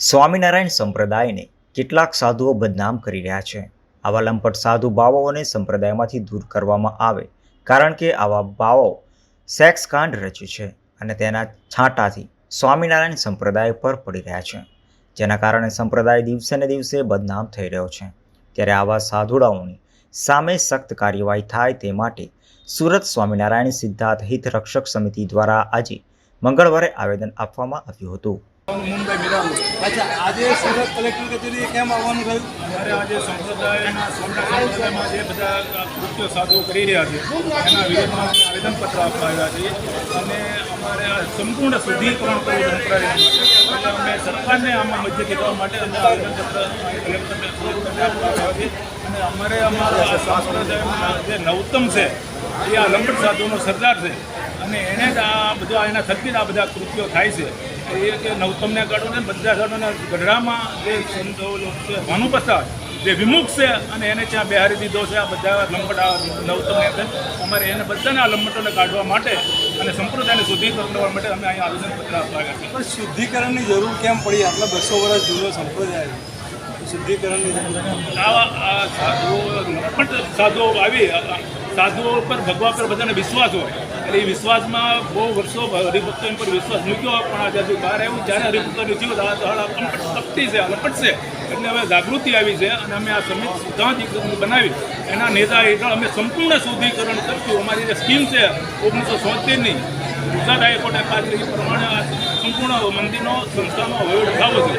સ્વામિનારાયણ સંપ્રદાયને કેટલાક સાધુઓ બદનામ કરી રહ્યા છે. આવા લંપટ સાધુ બાવાઓને સંપ્રદાયમાંથી દૂર કરવામાં આવે, કારણ કે આવા બાવાઓ સેક્સ કાંડ રચે છે અને તેના છાંટાથી સ્વામિનારાયણ સંપ્રદાય પર પડી રહ્યા છે, જેના કારણે સંપ્રદાય દિવસે ને દિવસે બદનામ થઈ રહ્યો છે. ત્યારે આવા સાધુડાઓની સામે સખ્ત કાર્યવાહી થાય તે માટે સુરત સ્વામિનારાયણ સિદ્ધાર્થ હિત રક્ષક સમિતિ દ્વારા આજે મંગળવારે આવેદન આપવામાં આવ્યું હતું. મુંબઈ મિરાલું અચ્છા, આજે સુરત કલેક્ટર કચેરીએ કેમ આવવાનું થયું? અમારે આજે સંપ્રદાયના સંપ્રદાયમાં જે બધા કૃત્યો સાધુઓ કરી રહ્યા છે, એના વિરોધમાં આવેદનપત્ર આપવા આવ્યા છીએ અને અમારે આ સંપૂર્ણ શુદ્ધિકરણ કરવું અમે સરકારને આમાં મધ્ય કહેવા માટે અમે આવેદનપત્ર કલેક્ટરને અને અમારે અમારા સંપ્રદાયમાં જે નવતમ છે, એ આ લંબટ સાધુનો સરદાર છે. અને એણે જ આ બધા એના થકી જ આ બધા કૃત્યો થાય છે. એ કે નવતમને કાઢો ને બધા સાધુના ગઢડામાં જે સંતો છે ભાનુપ્રસાદ જે વિમુખ છે અને એને ત્યાં બિહારી દીધો છે આ બધા લંબટા નવતમને છે. અમારે એને બધાને આ લંબટોને કાઢવા માટે અને સંપ્રદાયને શુદ્ધિકરણ કરવા માટે અમે અહીંયા આવેદનપત્ર આપવા આવ્યા છીએ પણ શુદ્ધિકરણની જરૂર કેમ પડી? આટલા બસો વર્ષ જૂનો સંપ્રદાય. છે. શુદ્ધિકરણની આ સાધુઓ સાધુઓ આવી સાધુઓ પર ભગવા પર બધાને વિશ્વાસ હોય. એટલે એ વિશ્વાસમાં બહુ વર્ષો હરિભક્તો પર વિશ્વાસ મૂક્યો પણ આજે હજુ બહાર આવ્યું, જ્યારે હરિભક્તોની જીવ શક્તિ છે, લપટશે, એટલે હવે જાગૃતિ આવી છે અને અમે આ સમિત સિદ્ધાંત બનાવી. એના નેતા હેઠળ અમે સંપૂર્ણ શુદ્ધિકરણ કરશું. અમારી જે સ્કીમ છે, ઓગણીસો સોતેરની, ગુજરાત હાઈકોર્ટે પાછળ એ પ્રમાણે આ સંપૂર્ણ મંદિરનો, સંસ્થાનો વહીવટ થવો છે.